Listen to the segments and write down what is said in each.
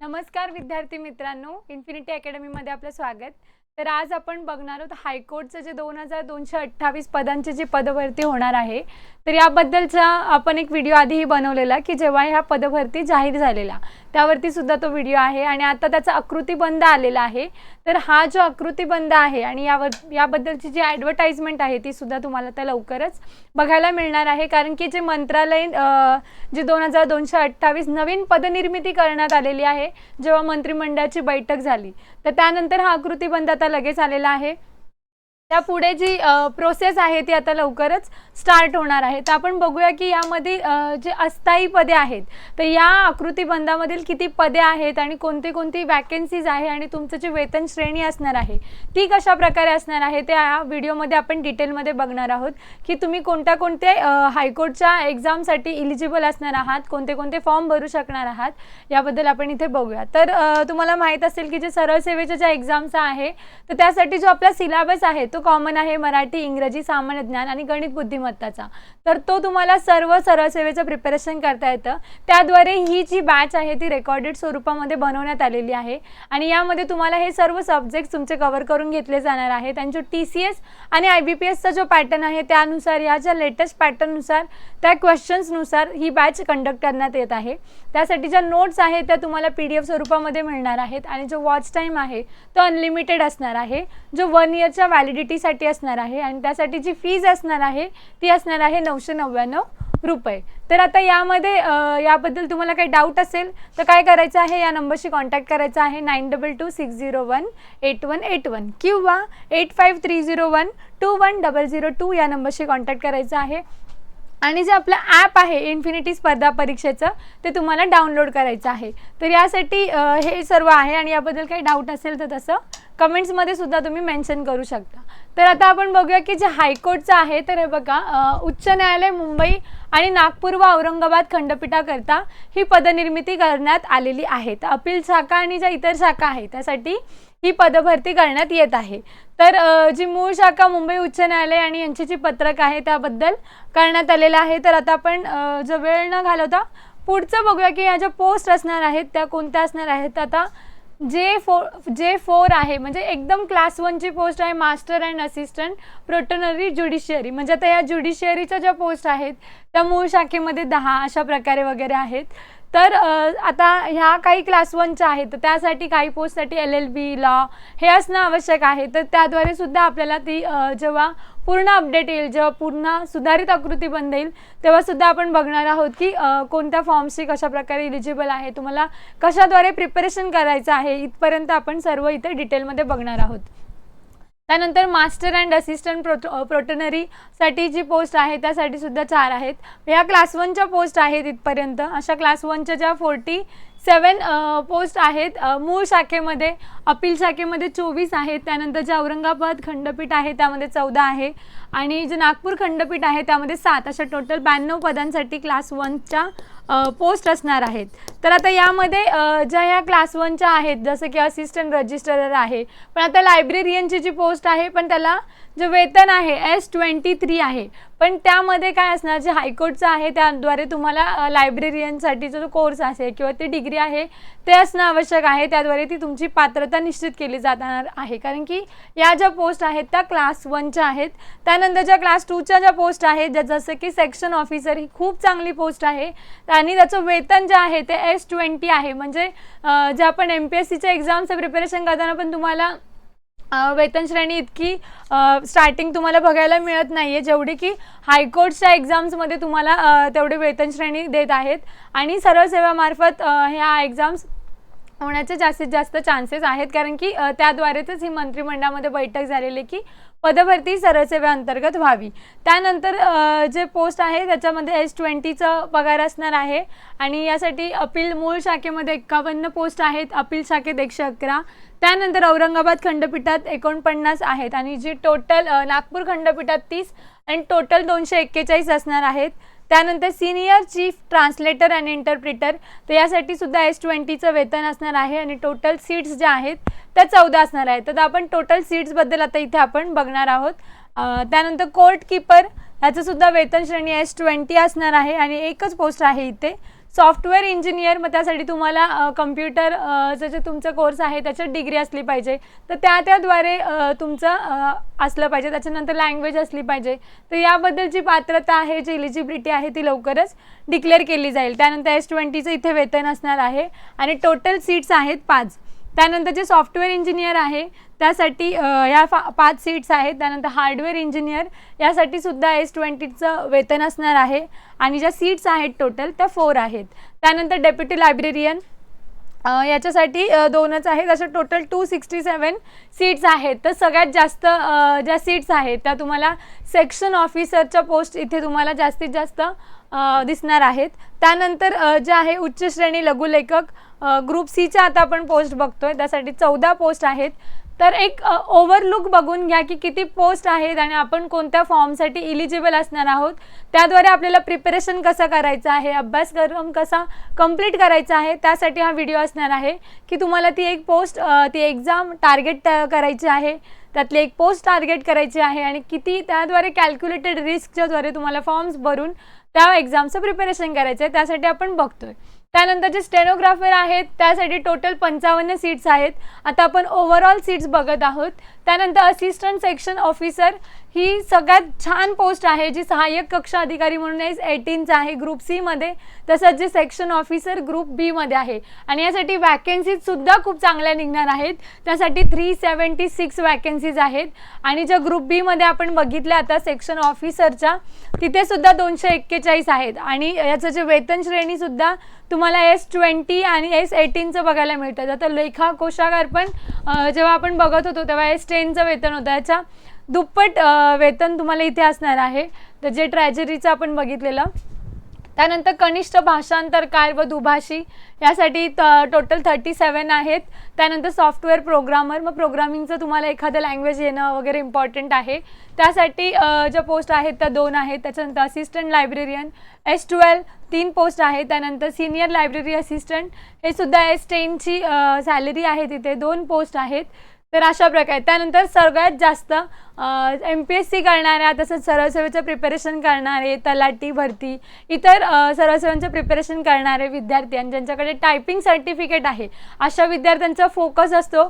नमस्कार विद्यार्थी मित्रांनो इन्फिनिटी अकॅडमीमध्ये आपलं स्वागत. तर आज आपण बघणार आहोत हायकोर्टचं जे दोन हजार दोनशे अठ्ठावीस पदांची जी पदभरती होणार आहे तर याबद्दलचा आपण एक व्हिडिओ आधीही बनवलेला की जेव्हा ह्या पदभरती जाहीर झालेला त्यावरती सुद्धा तो व्हिडिओ आहे आणि आता त्याचा आकृतीबंध आलेला आहे. तर हा जो आकृतीबंध आहे आणि यावर याबद्दलची जी ॲडव्हर्टाईजमेंट आहे ती सुद्धा तुम्हाला त्या लवकरच बघायला मिळणार आहे. कारण की जे मंत्रालयीन जे दोन हजार दोनशे अठ्ठावीस नवीन पदनिर्मिती करण्यात आलेली आहे जेव्हा मंत्रिमंडळाची बैठक झाली तर त्यानंतर हा आकृतीबंध आता लगेच आलेला आहे. त्या पुढे जी प्रोसेस आहे ती आता लवकरच स्टार्ट होणार आहे. तर आपण बघूया की यामध्ये जे अस्थायी पदे आहेत तर या आकृतीबंधामधील किती पदे आहेत आणि कोणती कोणती वॅकन्सीज आहे आणि तुमचं जे वेतन श्रेणी असणार आहे ती कशा प्रकारे असणार आहे ते या व्हिडिओमध्ये आपण डिटेलमध्ये बघणार आहोत की तुम्ही कोणत्या कोणत्या हायकोर्टच्या एक्झामसाठी इलिजिबल असणार आहात कोणते कोणते फॉर्म भरू शकणार आहात याबद्दल आपण इथे बघूया. तर तुम्हाला माहीत असेल की जे सरळ सेवेच्या ज्या एक्झाम्स आहे तर त्यासाठी जो आपला सिलेबस आहे तो कॉमन आहे मराठी इंग्रजी सामान्य ज्ञान आणि गणित बुद्धिमत्ताचा. तर तो तुम्हाला सर्व सरळ सेवेचं प्रिपरेशन करता येतं. त्याद्वारे ही जी बॅच आहे ती रेकॉर्डेड स्वरूपामध्ये बनवण्यात आलेली आहे. आणि यामध्ये तुम्हाला हे सर्व सब्जेक्ट तुमचे कव्हर करून घेतले जाणार आहे. त्यांचे टी सी एस आणि आय बी पी एसचा जो पॅटर्न आहे त्यानुसार या ज्या लेटेस्ट पॅटर्ननुसार त्या क्वेश्चन्सनुसार ही बॅच कंडक्ट करण्यात येत आहे. त्यासाठी ज्या नोट्स आहेत त्या तुम्हाला पी डी एफ स्वरूपामध्ये मिळणार आहेत. आणि जो वॉच टाईम आहे तो अनलिमिटेड असणार आहे. जो वन इयरच्या टीसाठी असणार आहे आणि त्यासाठी जी फीज असणार आहे ती असणार आहे नऊशे नव्याण्णव रुपये. तर आता यामध्ये याबद्दल तुम्हाला काही डाऊट असेल तर काय करायचं आहे? या नंबरशी कॉन्टॅक्ट करायचा आहे nine double two six zero one eight one eight one किंवा eight five three zero one two one double zero two या नंबरशी कॉन्टॅक्ट करायचं आहे. आणि जे आपलं ॲप आहे इन्फिनिटी स्पर्धा परीक्षेचं ते तुम्हाला डाउनलोड करायचं आहे. तर यासाठी हे सर्व आहे आणि याबद्दल काही डाऊट असेल तर तसं कमेंट्समध्ये सुद्धा तुम्ही मेन्शन करू शकता. तर आता आपण बघूया की जे हायकोर्टचं आहे तर हे बघा उच्च न्यायालय मुंबई आणि नागपूर व औरंगाबाद खंडपीठाकरता ही पदनिर्मिती करण्यात आलेली आहे तर अपील शाखा आणि ज्या इतर शाखा आहेत त्यासाठी ही पदभरती करण्यात येत आहे. तर जी मूळ शाखा मुंबई उच्च न्यायालय आणि यांची जी पत्रक आहे त्याबद्दल करण्यात आलेलं आहे. तर आता आपण जो वेळ न घालवता पुढचं बघूया की या ज्या पोस्ट असणार आहेत त्या कोणत्या असणार आहेत. आता जे फोर जे फोर आहे म्हणजे एकदम क्लास वनची पोस्ट आहे master and assistant prothonotary judiciary म्हणजे आता या ज्युडिशियरीच्या ज्या पोस्ट आहेत त्या मूळ शाखेमध्ये दहा अशा प्रकारे वगैरे आहेत. तर आता ह्या काही क्लास वनच्या आहेत तर त्यासाठी काही पोस्टसाठी एल एल बी लॉ हे असणं आवश्यक आहे. तर त्याद्वारे सुद्धा आपल्याला ती जेव्हा पूर्ण अपडेट येईल जेव्हा पूर्ण सुधारित आकृती बंद येईल तेव्हा सुद्धा आपण बघणार आहोत की कोणत्या फॉर्मशी कशा प्रकारे इलिजिबल आहे तुम्हाला कशाद्वारे प्रिपरेशन करायचं आहे इथपर्यंत आपण सर्व इथे डिटेलमध्ये बघणार आहोत. त्यानंतर मास्टर अँड असिस्टंट प्रोटो प्रोटनरीसाठी जी पोस्ट आहे त्यासाठी सुद्धा चार आहेत. ह्या क्लास वनच्या पोस्ट आहेत इथपर्यंत. अशा क्लास वनच्या ज्या फोर्टी सेवन पोस्ट आहेत. मूळ शाखेमध्ये अपील शाखेमध्ये चोवीस आहेत. त्यानंतर जे औरंगाबाद खंडपीठ आहे त्यामध्ये चौदा आहे. आणि जे नागपूर खंडपीठ आहे त्यामध्ये सात. अशा टोटल ब्याण्णव पदांसाठी क्लास वनच्या पोस्ट असणार आहेत. तर आता यामध्ये ज्या ह्या क्लास वनच्या आहेत जसं की असिस्टंट रजिस्ट्रर आहे. पण आता लायब्रेरियनची जी पोस्ट आहे पण त्याला जे वेतन आहे एस ट्वेंटी थ्री आहे. पण त्यामध्ये काय असणार जे हायकोर्टचं आहे त्याद्वारे तुम्हाला लायब्रेरियनसाठीचा जो कोर्स असेल किंवा ती डिग्री आहे ते असणं आवश्यक आहे. त्याद्वारे ती तुमची पात्रता निश्चित केली जाणार आहे. कारण की या ज्या पोस्ट आहेत त्या क्लास वनच्या आहेत. त्यानंतर ज्या क्लास टूच्या ज्या पोस्ट आहेत ज्या जसं की सेक्शन ऑफिसर ही खूप चांगली पोस्ट आहे. आणि त्याचं वेतन जे आहे ते एस ट्वेंटी आहे. म्हणजे जे आपण एम पी एस सीच्या एक्झामचं प्रिपरेशन करताना पण तुम्हाला वेतन श्रेणी इतकी स्टार्टिंग तुम्हाला बघायला मिळत नाही आहे जेवढी की हायकोर्टच्या एक्झाम्समध्ये तुम्हाला तेवढी वेतन श्रेणी देत आहेत. आणि सरळ सेवामार्फत ह्या एक्झाम्स होण्याचे जास्तीत जास्त चान्सेस आहेत. कारण की त्याद्वारेच ही मंत्रिमंडळामध्ये बैठक झालेली की पदभरती सरळसेवेअंतर्गत व्हावी. त्यानंतर जे पोस्ट आहे त्याच्यामध्ये एस ट्वेंटीचं पगार असणार आहे. आणि यासाठी अपील मूळ शाखेमध्ये एक्कावन्न पोस्ट आहेत. अपील शाखेत एकशे अकरा. त्यानंतर औरंगाबाद खंडपीठात एकोणपन्नास आहेत. आणि जी टोटल नागपूर खंडपीठात तीस अँड टोटल दोनशे एक्केचाळीस असणार आहेत. त्यानंतर senior chief translator and interpreter तर यासाठी सुद्धा एस ट्वेंटीचं वेतन असणार आहे आणि टोटल सीट्स ज्या आहेत त्या चौदा असणार आहेत. तर आपण टोटल सीट्सबद्दल आता इथे आपण बघणार आहोत. त्यानंतर कोर्ट किपर ह्याचंसुद्धा वेतन श्रेणी एस ट्वेंटी असणार आहे आणि एकच पोस्ट आहे इथे. सॉफ्टवेअर इंजिनियर मग त्यासाठी तुम्हाला कम्प्युटर जे तुमचं कोर्स आहे त्याच्यात डिग्री असली पाहिजे. तर त्या त्याद्वारे तुमचं असलं पाहिजे. त्याच्यानंतर लँग्वेज असली पाहिजे. तर याबद्दलची पात्रता आहे जी इलिजिबिलिटी आहे ती लवकरच डिक्लेअर केली जाईल. त्यानंतर एस ट्वेंटीचं इथे वेतन असणार आहे. आणि टोटल सीट्स आहेत पाच. त्यानंतर जे सॉफ्टवेअर इंजिनियर आहे त्यासाठी या फा पाच सीट्स आहेत. त्यानंतर हार्डवेअर इंजिनियर यासाठी सुद्धा एस ट्वेंटीचं वेतन असणार आहे. आणि ज्या सीट्स आहेत टोटल त्या फोर आहेत. त्यानंतर डेप्युटी लायब्रेरियन याच्यासाठी दोनच आहेत. अशा total two sixty seven seats आहेत. तर सगळ्यात जास्त ज्या सीट्स आहेत त्या तुम्हाला सेक्शन ऑफिसरच्या पोस्ट इथे तुम्हाला जास्तीत जास्त दिसणार आहेत. त्यानंतर जे आहे उच्च श्रेणी लघुलेखक ग्रुप सीच्या आता आपण पोस्ट बघतोय. त्यासाठी चौदा पोस्ट आहेत. तर एक ओव्हरलुक बघून घ्या की किती पोस्ट आहेत आणि आपण कोणत्या फॉर्मसाठी इलिजिबल असणार आहोत. त्याद्वारे आपल्याला प्रिपरेशन कसं करायचं आहे अभ्यासक्रम कसा कंप्लीट करायचा आहे त्यासाठी हा व्हिडिओ असणार आहे. की तुम्हाला ती एक पोस्ट ती एक्झाम टार्गेट करायची आहे. त्यातली एक पोस्ट टार्गेट करायची आहे आणि किती त्याद्वारे कॅल्क्युलेटेड रिस्कच्याद्वारे तुम्हाला फॉर्म्स भरून त्या एक्झामचं प्रिपरेशन करायचं आहे. त्यासाठी आपण बघतोय. त्यानंतर जे स्टेनोग्राफर आहेत त्यासाठी टोटल पंचावन्न सीट्स आहेत. आता आपण ओव्हरऑल सीट्स बघत आहोत. त्यानंतर असिस्टंट सेक्शन ऑफिसर ही सगळ्यात छान पोस्ट आहे जी सहाय्यक कक्षा अधिकारी म्हणून एस एटीनचं आहे ग्रुप सीमध्ये तसंच जे सेक्शन ऑफिसर ग्रुप बीमध्ये आहे. आणि यासाठी वॅकेन्सीज सुद्धा खूप चांगल्या निघणार आहेत. त्यासाठी थ्री सेवन्टी सिक्स वॅकेन्सीज आहेत. आणि ज्या ग्रुप बीमध्ये आपण बघितलं आता सेक्शन ऑफिसरच्या तिथे सुद्धा दोनशे एक्केचाळीस आहेत. आणि याचं जे वेतन श्रेणीसुद्धा तुम्हाला एस ट्वेंटी आणि एस एटीनचं बघायला मिळतं. आता लेखा कोशागार पण जेव्हा आपण बघत होतो तेव्हा एस टेनचं वेतन होतं. याच्या दुप्पट वेतन तुम्हाला इथे असणार आहे. तर जे ट्रॅजरीचं आपण बघितलेलं त्यानंतर कनिष्ठ भाषांतरकार व दुभाषी यासाठी त टोटल थर्टी सेवन आहेत. त्यानंतर सॉफ्टवेअर प्रोग्रामर मग प्रोग्रामिंगचं तुम्हाला एखादं लँग्वेज येणं वगैरे इम्पॉर्टंट आहे. त्यासाठी ज्या पोस्ट आहेत त्या दोन आहेत. त्याच्यानंतर असिस्टंट लायब्रेरियन एस ट्वेल्व तीन पोस्ट आहेत. त्यानंतर सिनियर लायब्ररी असिस्टंट हे सुद्धा एस टेनची सॅलरी आहे तिथे. दोन पोस्ट आहेत. तर अशा प्रकारे. त्यानंतर सगळ्यात जास्त एम पी एस सी करणाऱ्या तसंच सरळ सेवेचं प्रिपरेशन करणारे तलाठी भरती इतर अ, सरळ प्रिपरेशन करणारे विद्यार्थी आणि ज्यांच्याकडे टायपिंग सर्टिफिकेट आहे अशा विद्यार्थ्यांचा फोकस असतो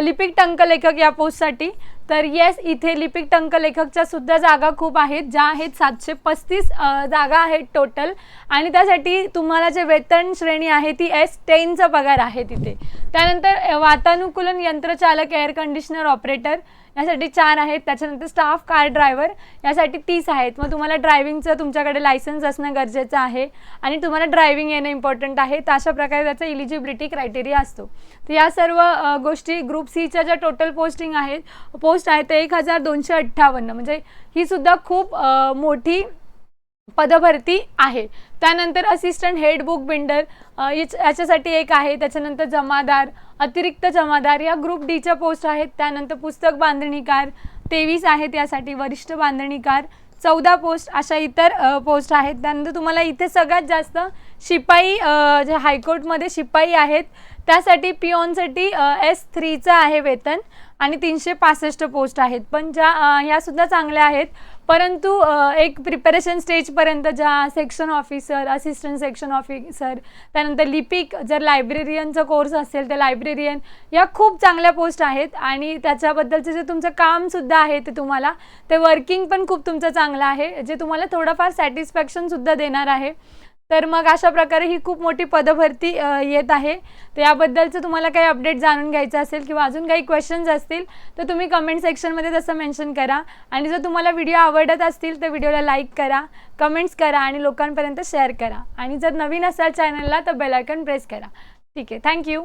लिपिक लिपिक टंकलेखक या पोस्टसाठी तर येस इथे लिपिक टंकलेखकच्या सुद्धा जागा खूप आहेत ज्या आहेत सातशे पस्तीस जागा आहेत टोटल आणि त्यासाठी तुम्हाला जे वेतन श्रेणी आहे ती एस टेनचा पगार आहे तिथे. त्यानंतर वातानुकूलन यंत्रचालक एअर कंडिशनर ऑपरेटर यासाठी चार आहेत. त्याच्यानंतर स्टाफ कार ड्रायव्हर यासाठी तीस आहेत. मग तुम्हाला ड्रायव्हिंगचं तुमच्याकडे लायसन्स असणं गरजेचं आहे आणि तुम्हाला ड्रायव्हिंग येणं इम्पॉर्टंट आहे. तर अशा प्रकारे त्याचा इलिजिबिलिटी क्रायटेरिया असतो. तर या सर्व गोष्टी ग्रुप सीच्या ज्या टोटल पोस्टिंग आहेत पोस्ट आहेत ते एक हजार दोनशे अठ्ठावन्न. म्हणजे ही सुद्धा खूप मोठी पदभरती आहे. त्यानंतर असिस्टंट हेड बुक बिल्डर याच्यासाठी एक आहे. त्याच्यानंतर जमादार अतिरिक्त जमादार या ग्रुप डीच्या पोस्ट आहेत. त्यानंतर पुस्तक बांधणीकार तेवीस आहेत यासाठी. वरिष्ठ बांधणीकार चौदा पोस्ट अशा इतर पोस्ट आहेत. त्यानंतर तुम्हाला इथे सगळ्यात जास्त शिपाई जे हायकोर्टमध्ये शिपाई आहेत त्यासाठी पिओनसाठी एस थ्रीचं आहे वेतन आणि तीनशे पासष्ट पोस्ट आहेत. पण ज्या ह्यासुद्धा चांगल्या आहेत. परंतु एक प्रिपरेशन स्टेजपर्यंत ज्या section officer assistant section officer त्यानंतर लिपिक जर लायब्रेरियनचा कोर्स असेल तर लायब्रेरियन या खूप चांगल्या पोस्ट आहेत. आणि त्याच्याबद्दलचं जे तुमचं कामसुद्धा आहे ते तुम्हाला ते वर्किंग पण खूप तुमचं चांगलं आहे जे तुम्हाला थोडंफार सॅटिस्फॅक्शनसुद्धा देणार आहे. तर मग अशा प्रकारे ही खूप मोठी पदभरती येत आहे. तर याबद्दलचं तुम्हाला काही अपडेट जाणून घ्यायचं असेल किंवा अजून काही क्वेश्चन्स असतील तर तुम्ही कमेंट सेक्शनमध्ये तसं मेन्शन करा. आणि जर तुम्हाला व्हिडिओ आवडत असतील तर व्हिडिओला लाईक करा कमेंट्स करा आणि लोकांपर्यंत शेअर करा. आणि जर नवीन असाल चॅनलला तर बेलायकन प्रेस करा. ठीक आहे. थँक्यू